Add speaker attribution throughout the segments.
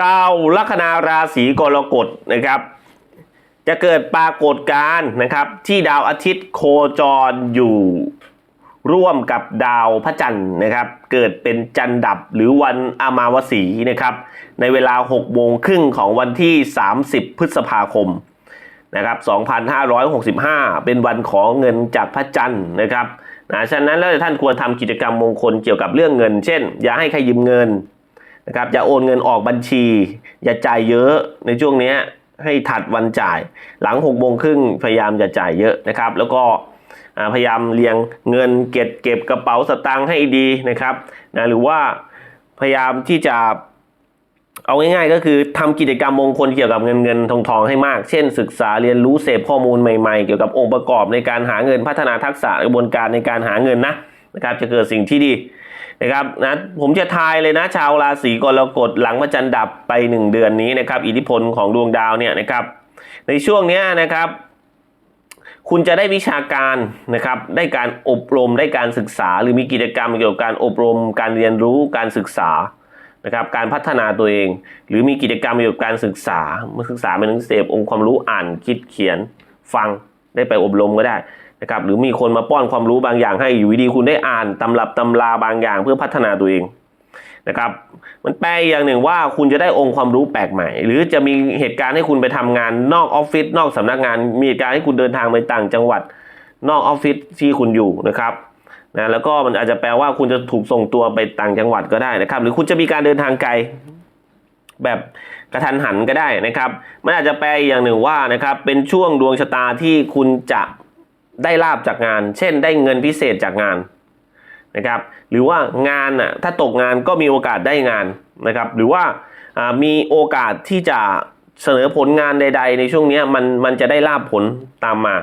Speaker 1: ชาวลัคนาราศีกรกฎนะครับ จะเกิดปรากฏการณ์นะครับ ที่ดาวอาทิตย์โคจรอยู่ร่วมกับดาวพระจันทร์นะครับ เกิดเป็นจันดับหรือวันอามาวสีนะครับ ในเวลา6โมงครึ่งของวันที่ 30 พฤษภาคมนะครับ 2565 เป็นวันขอเงินจากพระจันทร์นะครับนะฉะนั้นแล้วท่านควรทำกิจกรรมมงคลเกี่ยวกับเรื่องเงิน เช่น อย่าให้ใครยืมเงิน นะครับอย่าโอนเงินออกบัญชี อย่าจ่ายเยอะในช่วงนี้ให้ถัดวันจ่าย หลัง6กโมงครึ่งพยายามอย่าจ่ายเยอะนะครับ แล้วก็พยายามเรียงเงินเก็บเก็บกระเป๋าสตางค์ให้ดีนะครับนะหรือว่าพยายามที่จะเอาง่ายๆก็คือทำกิจกรรมมงคลเกี่ยวกับเงินเงินทองทองให้มาก เช่น ศึกษาเรียนรู้เสพข้อมูลใหม่ๆ เกี่ยวกับองค์ประกอบในการหาเงินพัฒนาทักษะกระบวนการในการหาเงินนะนะครับจะเกิดสิ่งที่ดี นะครับนะผมจะทายเลยนะชาวราศีกรกฎหลังพระจันทร์ดับไป 1 เดือนนี้นะครับอิทธิพลของดวงดาวเนี่ยนะครับ ในช่วงเนี้ยนะครับ คุณจะได้วิชาการนะครับ ได้การอบรมได้การศึกษา หรือมีกิจกรรมเกี่ยวกับการอบรม การเรียนรู้การศึกษานะครับการพัฒนาตัวเอง หรือมีกิจกรรมเกี่ยวกับการศึกษาเมื่อศึกษาเป็นหนังเสพองค์ความรู้อ่านคิดเขียนฟังได้ไปอบรมก็ได้ นะครับหรือมีคนมาป้อนความรู้บางอย่างให้อยู่ดีคุณได้อ่านตำรับตำราบางอย่างเพื่อพัฒนาตัวเองนะครับมันแปลอย่างหนึ่งว่าคุณจะได้องค์ความรู้แปลกใหม่ หรือจะมีเหตุการณ์ให้คุณไปทำงานนอกออฟฟิศนอกสำนักงาน มีเหตุการณ์ให้คุณเดินทางไปต่างจังหวัด นอกออฟฟิศที่คุณอยู่นะครับนะแล้วก็มันอาจจะแปลว่าคุณจะถูกส่งตัวไปต่างจังหวัดก็ได้นะครับ หรือคุณจะมีการเดินทางไกลแบบกระทันหันก็ได้นะครับ มันอาจจะแปลอย่างหนึ่งว่านะครับเป็นช่วงดวงชะตาที่คุณจะ ได้ลาบจากงาน เช่น ได้เงินพิเศษจากงานนะครับหรือว่างานน่ะถ้าตกงานก็มีโอกาสได้งานนะครับหรือว่ามีโอกาสที่จะเสนอผลงานใด ๆ ในช่วงนี้มันมันจะได้ลาบผลตามมา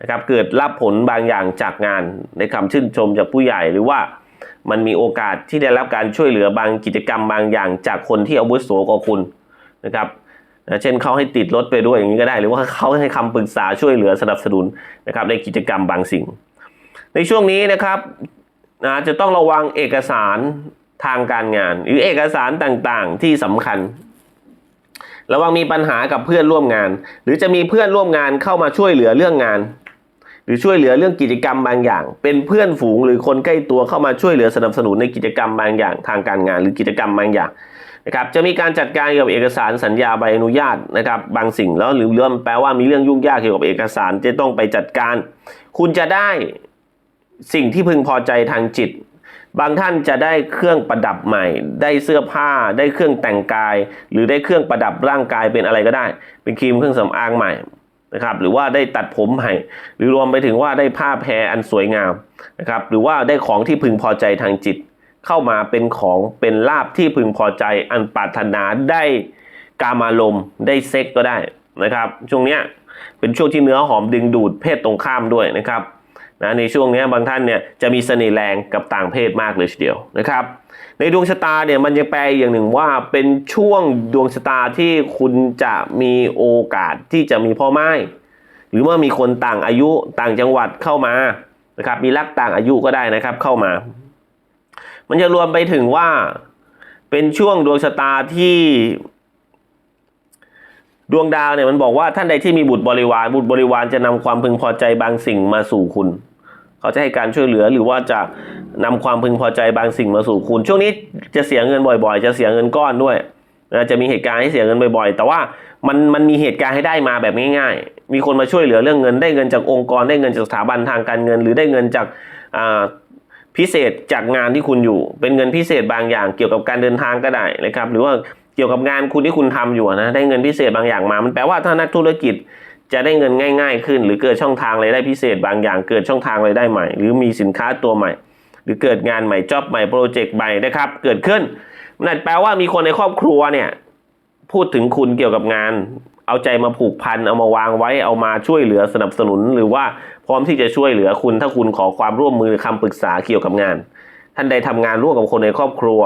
Speaker 1: นะครับเกิดลาบผลบางอย่างจากงานในคำชื่นชมจากผู้ใหญ่หรือว่ามันมีโอกาสที่ได้รับการช่วยเหลือบางกิจกรรมบางอย่างจากคนที่อาวุโสกว่าคุณนะครับ นะเช่นเขาให้ติดรถไปด้วยอย่างนี้ก็ได้ หรือว่าเขาให้คำปรึกษาช่วยเหลือสนับสนุนนะครับในกิจกรรมบางสิ่ง ในช่วงนี้นะครับนะจะต้องระวังเอกสารทางการงาน หรือเอกสารต่างๆที่สำคัญ ระวังมีปัญหากับเพื่อนร่วมงาน หรือจะมีเพื่อนร่วมงานเข้ามาช่วยเหลือเรื่องงาน หรือช่วยเหลือเรื่องกิจกรรมบางอย่าง เป็นเพื่อนฝูงหรือคนใกล้ตัวเข้ามาช่วยเหลือสนับสนุนในกิจกรรมบางอย่าง ทางการงาน หรือกิจกรรมบางอย่าง นะครับจะมีการจัดการเกี่ยวกับเอกสารสัญญาใบอนุญาตนะครับบางสิ่งแล้วหรือเรื่องแปลว่ามีเรื่องยุ่งยากเกี่ยวกับเอกสารจะต้องไปจัดการ คุณจะได้สิ่งที่พึงพอใจทางจิต บางท่านจะได้เครื่องประดับใหม่ ได้เสื้อผ้า ได้เครื่องแต่งกาย หรือได้เครื่องประดับร่างกายเป็นอะไรก็ได้ เป็นครีมเครื่องสำอางใหม่นะครับหรือว่าได้ตัดผมใหม่ หรือรวมไปถึงว่าได้ผ้าแพรอันสวยงามนะครับหรือว่าได้ของที่พึงพอใจทางจิต เข้ามาเป็นของเป็นลาบที่พึงพอใจอันปรารถนาได้กามารมได้เซ็กก็ได้นะครับ ช่วงเนี้ยเป็นช่วงที่เนื้อหอมดึงดูดเพศตรงข้ามด้วยนะครับนะในช่วงนี้บางท่านเนี่ยจะมีเสน่ห์แรงกับต่างเพศมากเลยทีเดียวนะครับ ในดวงชะตาเนี่ยมันยังแปลอย่างหนึ่งว่าเป็นช่วงดวงชะตาที่คุณจะมีโอกาสที่จะมีพ่อไม้หรือว่ามีคนต่างอายุต่างจังหวัดเข้ามานะครับมีรักต่างอายุก็ได้นะครับเข้ามา มันจะรวมไปถึงว่าเป็นช่วงดวงชะตาที่ ดวงดาวเนี่ยมันบอกว่าท่านใดที่มีบุตรบริวารบุตรบริวารจะนำความพึงพอใจบางสิ่งมาสู่คุณ เขาจะให้การช่วยเหลือหรือว่าจะนำความพึงพอใจบางสิ่งมาสู่คุณ ช่วงนี้จะเสียเงินบ่อย ๆ จะเสียเงินก้อนด้วยนะจะมีเหตุการณ์ให้เสียเงินบ่อยๆ แต่ว่ามันมันมีเหตุการณ์ให้ได้มาแบบง่ายๆ มีคนมาช่วยเหลือเรื่องเงิน ได้เงินจากองค์กร ได้เงินจากสถาบันทางการเงิน หรือได้เงินจากอ่า พิเศษจากงานที่คุณอยู่ เป็นเงินพิเศษบางอย่างเกี่ยวกับการเดินทางก็ได้นะครับ หรือว่าเกี่ยวกับงานคุณที่คุณทำอยู่นะได้เงินพิเศษบางอย่างมา มันแปลว่าถ้านักธุรกิจจะได้เงินง่าย ๆ ขึ้น หรือเกิดช่องทางรายได้พิเศษบางอย่าง เกิดช่องทางรายได้ใหม่ หรือมีสินค้าตัวใหม่ หรือเกิดงานใหม่จ็อบใหม่โปรเจกต์ใหม่นะครับ เกิดขึ้นนั่นแปลว่ามีคนในครอบครัวเนี่ย พูดถึงคุณเกี่ยวกับงาน เอาใจมาผูกพันเอามาวางไว้เอามาช่วยเหลือสนับสนุน หรือว่าพร้อมที่จะช่วยเหลือคุณถ้าคุณขอความร่วมมือคำปรึกษาเกี่ยวกับงาน ท่านใดทำงานร่วมกับคนในครอบครัว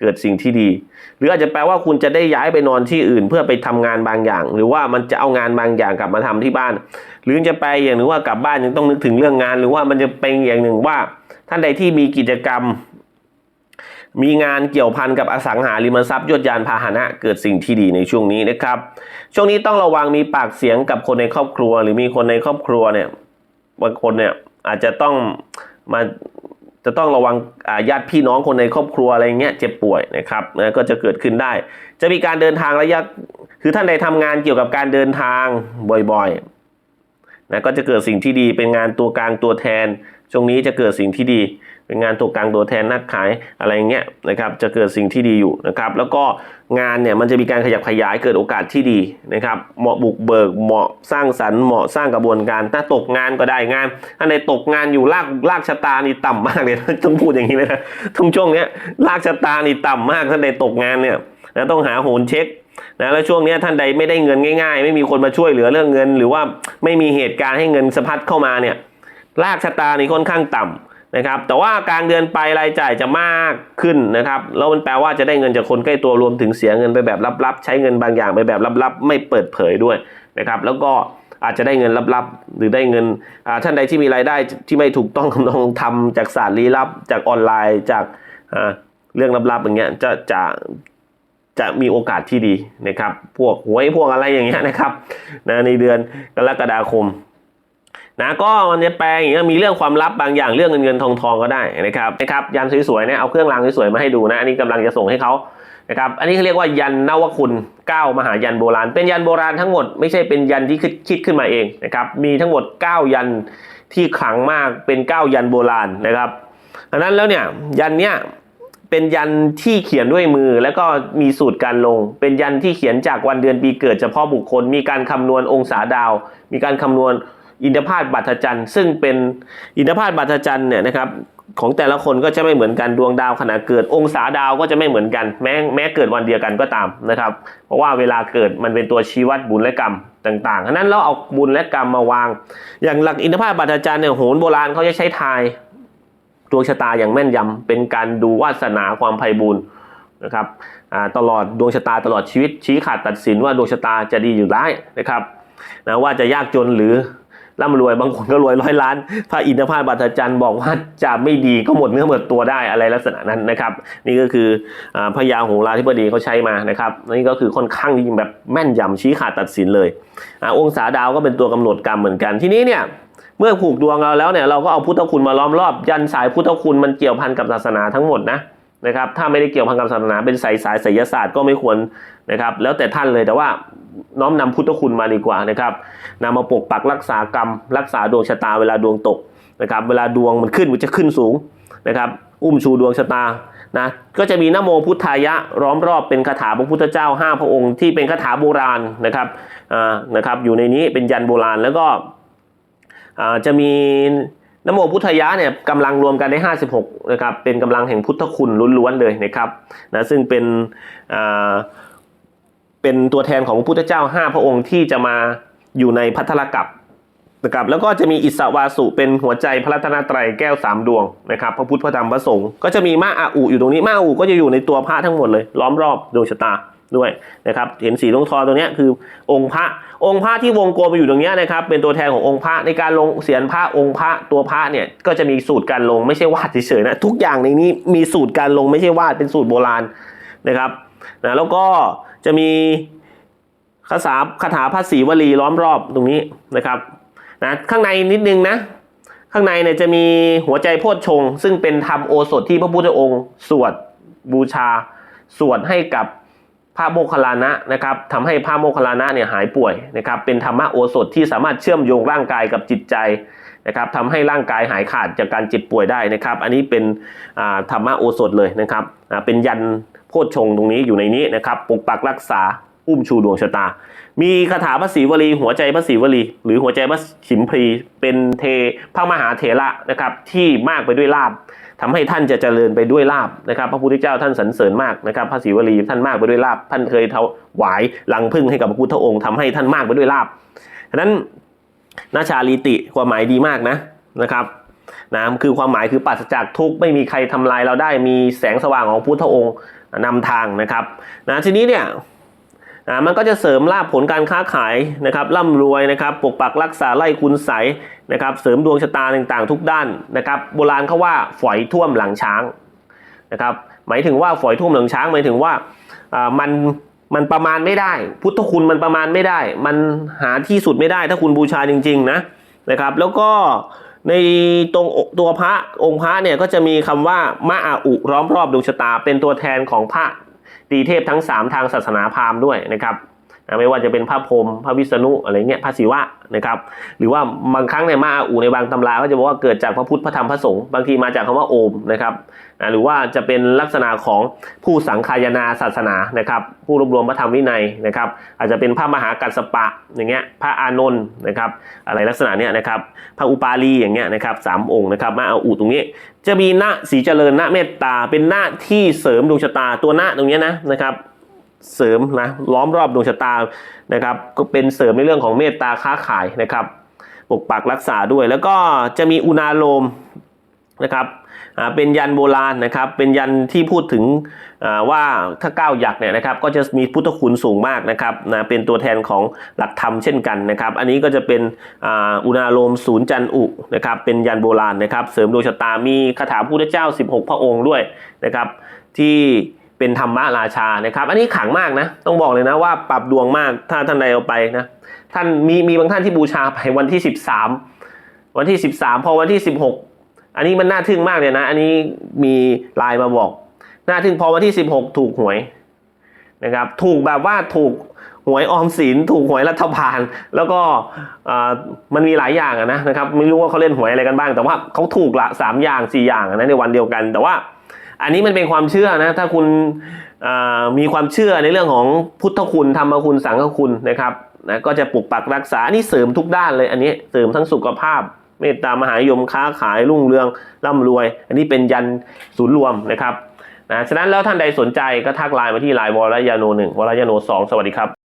Speaker 1: เกิดสิ่งที่ดี หรืออาจจะแปลว่าคุณจะได้ย้ายไปนอนที่อื่น เพื่อไปทำงานบางอย่าง หรือว่ามันจะเอางานบางอย่างกลับมาทำที่บ้าน หรือจะแปลอย่างหนึ่งว่ากลับบ้านยังต้องนึกถึงเรื่องงาน หรือว่ามันจะเป็นอย่างหนึ่งว่า ท่านใดที่มีกิจกรรม มีงานเกี่ยวพันกับอสังหาริมทรัพย์ยวดยานพาหนะเกิดสิ่งที่ดีในช่วงนี้นะครับ ช่วงนี้ต้องระวังมีปากเสียงกับคนในครอบครัว หรือมีคนในครอบครัวเนี่ยบางคนเนี่ยอาจจะต้องมาจะต้องระวังญาติพี่น้องคนในครอบครัวอะไรเงี้ยเจ็บป่วยนะครับนะก็จะเกิดขึ้นได้ จะมีการเดินทางระยะคือท่านใดทำงานเกี่ยวกับการเดินทางบ่อยๆนะก็จะเกิดสิ่งที่ดีเป็นงานตัวกลางตัวแทน ช่วงนี้จะเกิดสิ่งที่ดี เป็นงานตัวกลางตัวแทนนักขายอะไรเงี้ยนะครับจะเกิดสิ่งที่ดีอยู่นะครับแล้วก็งานเนี่ยมันจะมีการขยับขยายเกิดโอกาสที่ดีนะครับเหมาะบุกเบิกเหมาะสร้างสรรค์เหมาะสร้างกระบวนการถ้าตกงานก็ได้งานถ้าในตกงานอยู่ลากลากชะตานี่ต่ำมากเลยต้องพูดอย่างนี้เลยนะทุกช่วงเนี้ยลากชะตานี่ต่ำมากถ้าในตกงานเนี่ยนะต้องหาโหนเช็คนะแล้วช่วงเนี้ยท่านใดไม่ได้เงินง่าย ๆ ไม่มีคนมาช่วยเหลือเรื่องเงิน หรือว่าไม่มีเหตุการณ์ให้เงินสะพัดเข้ามาเนี่ย ลากชะตานี่ค่อนข้างต่ำนะครับ แต่ว่ากลางเดือนไปรายจ่ายจะมากขึ้นนะครับ แล้วมันแปลว่าจะได้เงินจากคนใกล้ตัวรวมถึงเสียเงินไปแบบลับๆ ใช้เงินบางอย่างไปแบบลับๆ ไม่เปิดเผยด้วยนะครับ แล้วก็อาจจะได้เงินลับๆ หรือได้เงินท่านใดที่มีรายได้ที่ไม่ถูกต้องลังทำจากศาสตร์ลี้ลับ จากออนไลน์จากเรื่องลับๆอย่างเงี้ยจะจะจะมีโอกาสที่ดีนะครับ พวกหวยพวกอะไรอย่างเงี้ยนะครับนะในเดือนกรกฎาคม นะก็มันจะแปลอย่างเงี้ยมีเรื่องความลับบางอย่างเรื่องเงินเงินทองทองก็ได้นะครับนะครับยันสวยๆเนี่ยเอาเครื่องรางสวยๆมาให้ดูนะอันนี้กำลังจะส่งให้เขานะครับอันนี้เขาเรียกว่ายันนวคุณเก้ามหายันโบราณ เป็นยันโบราณทั้งหมดไม่ใช่เป็นยันที่คิดคิดขึ้นมาเองนะครับมีทั้งหมด 9 ยันที่ขลังมากเป็น 9 ยันโบราณนะครับอันนั้นแล้วเนี่ยยันเนี้ยเป็นยันที่เขียนด้วยมือแล้วก็มีสูตรการลง เป็นยันที่เขียนจากวันเดือนปีเกิดเฉพาะบุคคล มีการคำนวณองศาดาว มีการคำนวณ อินทพาตบัตจันทร์ซึ่งเป็นอินทพาตบัตจันทร์เนี่ยนะครับของแต่ละคนก็จะไม่เหมือนกันดวงดาวขณะเกิดองศาดาวก็จะไม่เหมือนกัน แม้แม้เกิดวันเดียวกันก็ตามนะครับ เพราะว่าเวลาเกิดมันเป็นตัวชี้วัดบุญและกรรมต่างๆฉะนั้นเราเอาบุญและกรรมมาวาง อย่างหลักอินทพาตบัตจันทร์เนี่ยโหนโบราณเขาจะใช้ทายดวงชะตาอย่างแม่นยำเป็นการดูวาสนาความไพ่บูรณ์นะครับตลอดดวงชะตาตลอดชีวิตชี้ขาดตัดสินว่าดวงชะตาจะดีอยู่ร้ายนะครับนะว่าจะยากจนหรือ ร่ำรวยบางคนก็รวยร้อยล้าน พระอินทพาตบัตรจันทร์บอกว่าจะไม่ดีก็หมดเนื้อหมดตัวได้อะไรลักษณะนั้นนะครับ นี่ก็คืออาพญาโหราธิบดีเขาใช้มานะครับนี่ก็คือค่อนข้างที่แบบแม่นยำชี้ขาดตัดสินเลยอองศาดาวก็เป็นตัวกำหนดกรรมเหมือนกันทีนี้เนี่ยเมื่อผูกดวงเราแล้วเนี่ยเราก็เอาพุทธคุณมาล้อมรอบยันสายพุทธคุณมันเกี่ยวพันกับศาสนาทั้งหมดนะ นะครับถ้าไม่ได้เกี่ยวพันกับศาสนาเป็นสายสายไสยศาสตร์ก็ไม่ควรนะครับแล้วแต่ท่านเลยแต่ว่าน้อมนำพุทธคุณมาดีกว่านะครับนำมาปกปักรักษากรรม รักษาดวงชะตาเวลาดวงตกนะครับเวลาดวงมันขึ้นมันจะขึ้นสูงนะครับอุ้มชูดวงชะตานะก็จะมีนโมพุทธายะล้อมรอบเป็นคาถาพระพุทธเจ้า5พระองค์ที่เป็นคาถาโบราณนะครับอ่านะครับอยู่ในนี้เป็นยันโบราณแล้วก็อ่าจะมี นโมพุทธยะเนี่ยกำลังรวมกันได้ 56นะครับเป็นกำลังแห่งพุทธคุณล้วนๆเลยนะครับนะซึ่งเป็นอ่าเป็นตัวแทนของพระพุทธเจ้า 5 พระองค์ที่จะมาอยู่ในพัทธลกัปนะครับแล้วก็จะมีอิสวาสุเป็นหัวใจพระรัตนตรัยแก้วสามดวงนะครับพระพุทธพระธรรมพระสงฆ์ก็จะมีมาอาอุอยู่ตรงนี้มาอาอุก็จะอยู่ในตัวพระทั้งหมดเลยล้อมรอบดวงชะตา ด้วยนะครับเห็นสีลงทอตรงนี้คือองค์พระองค์พระที่วงกลมอยู่ตรงนี้นะครับเป็นตัวแทนขององค์พระในการลงเสียนพระองค์พระตัวพระเนี่ยก็จะมีสูตรการลงไม่ใช่วาดเฉยๆนะทุกอย่างในนี้มีสูตรการลงไม่ใช่วาดเป็นสูตรโบราณนะครับนะแล้วก็จะมีคาถาคาถาพระศรีวลีล้อมรอบตรงนี้นะครับนะข้างในนิดนึงนะข้างในเนี่ยจะมีหัวใจโพชฌงซึ่งเป็นธรรมโอสถที่พระพุทธองค์ สวดบูชา สวดให้กับ พระโมคคัลลานะนะครับทำให้พระโมคคัลลานะเนี่ยหายป่วยนะครับ เป็นธรรมะโอสถที่สามารถเชื่อมโยงร่างกายกับจิตใจนะครับทำให้ร่างกายหายขาดจากการเจ็บป่วยได้นะครับ อันนี้เป็นธรรมะโอสถเลยนะครับเป็นยันโพชงตรงนี้อยู่ในนี้นะครับปกปักรักษา อุ้มชูดวงชะตา มีคาถาพระศรีวลี หัวใจพระศรีวลี หรือหัวใจพระฉิมพลีเป็นเทพระมหาเถระนะครับที่มากไปด้วยลาบทำให้ท่านจะเจริญไปด้วยลาบนะครับ พระพุทธเจ้าท่านสรรเสริญมากนะครับพระศรีวลีท่านมากไปด้วยลาบท่านเคยถวายลังพึ่งให้กับพระพุทธองค์ทำให้ท่านมากไปด้วยลาบฉะนั้นนาชาลีติความหมายดีมากนะนะครับนะคือความหมายคือปราศจากทุกข์ไม่มีใครทำลายเราได้มีแสงสว่างของพุทธองค์นำทางนะครับนะทีนี้เนี่ย อ่ามันก็จะเสริมลาภผลการค้าขายนะครับร่ำรวยนะครับปกปักรักษาไล่คุณใสนะครับเสริมดวงชะตาต่างๆ ทุกด้านนะครับโบราณเขาว่าฝอยท่วมหลังช้างนะครับหมายถึงว่าฝอยทุ่มหลืองช้างหมายถึงว่าอ่ามันมันประมาณไม่ได้ พุทธคุณมันประมาณไม่ได้ มันหาที่สุดไม่ได้ถ้าคุณบูชาจริงๆนะนะครับแล้วก็ในตรงตัวพระองค์พระเนี่ยก็จะมีคำว่ามะอาอุล้อมรอบดวงชะตา เป็นตัวแทนของพระ ดีเทพทั้ง 3 ทางศาสนาพราหมณ์ด้วยนะครับ ไม่ว่าจะเป็นพระพรหมพระวิษณุอะไรเงี้ยพระศิวะนะครับ หรือว่าบางครั้งในมะอาอุในบางตำราก็จะบอกว่าเกิดจากพระพุทธพระธรรมพระสงฆ์บางทีมาจากคำว่าโอมนะครับหรือว่าจะเป็นลักษณะของผู้สังคายนาศาสนานะครับ ผู้รวบรวมพระธรรมวินัยนะครับ อาจจะเป็นพระมหากัสสปะอย่างเงี้ยพระอานนท์นะครับอะไรลักษณะเนี้ยนะครับพระอุปาลีอย่างเงี้ยนะครับสามองค์นะครับมาเอาอุตรงนี้จะมีณสีเจริญณเมตตาเป็นหน้าที่เสริมดวงชะตาตัวหน้าตรงเนี้ยนะนะครับ เสริมนะล้อมรอบดวงชะตานะครับ ก็เป็นเสริมในเรื่องของเมตตาค้าขายนะครับปกปักรักษาด้วย แล้วก็จะมีอุณาโลมนะครับเป็นยันโบราณนะครับ เป็นยันที่พูดถึงว่าถ้าก้าวหยักเนี่ยนะครับ ก็จะมีพุทธคุณสูงมากนะครับนะเป็นตัวแทนของหลักธรรมเช่นกันนะครับ อันนี้ก็จะเป็นอุณาโลมศูนย์จันอุนะครับ เป็นยันโบราณนะครับ เสริมดวงชะตามีคาถาพุทธเจ้า 16 พระองค์ด้วยนะครับ ที่ เป็นธรรมะราชานะครับ อันนี้ขังมากนะ ต้องบอกเลยนะว่าปรับดวงมากถ้าท่านใดเอาไปนะท่านมีมีบางท่านที่บูชาไปวันที่ 13 วันที่ 13 พอวันที่ 16 อันนี้มันน่าทึ่งมากเลยนะ อันนี้มีไลน์มาบอกน่าทึ่งพอวันที่ 16 ถูกหวยนะครับถูกแบบว่าถูกหวยออมสินถูกหวยรัฐบาล แล้วก็อ่ามันมีหลายอย่างนะนะครับไม่รู้ว่าเขาเล่นหวยอะไรกันบ้าง แต่ว่าเขาถูกละสามอย่างสี่อย่างนะในวันเดียวกันแต่ว่า อันนี้มันเป็นความเชื่อนะถ้าคุณมีความเชื่อในเรื่องของพุทธคุณธรรมคุณสังฆคุณนะครับนะก็จะปกปักรักษาอันนี้เสริมทุกด้านเลย อันนี้เสริมทั้งสุขภาพ เมตตามหายมค้าขายรุ่งเรืองร่ำรวย อันนี้เป็นยันศูนย์รวมนะครับนะฉะนั้นแล้วท่านใดสนใจก็ทักไลน์มาที่ไลน์วรยาโนหนึ่งวรยาโนสองสวัสดีครับ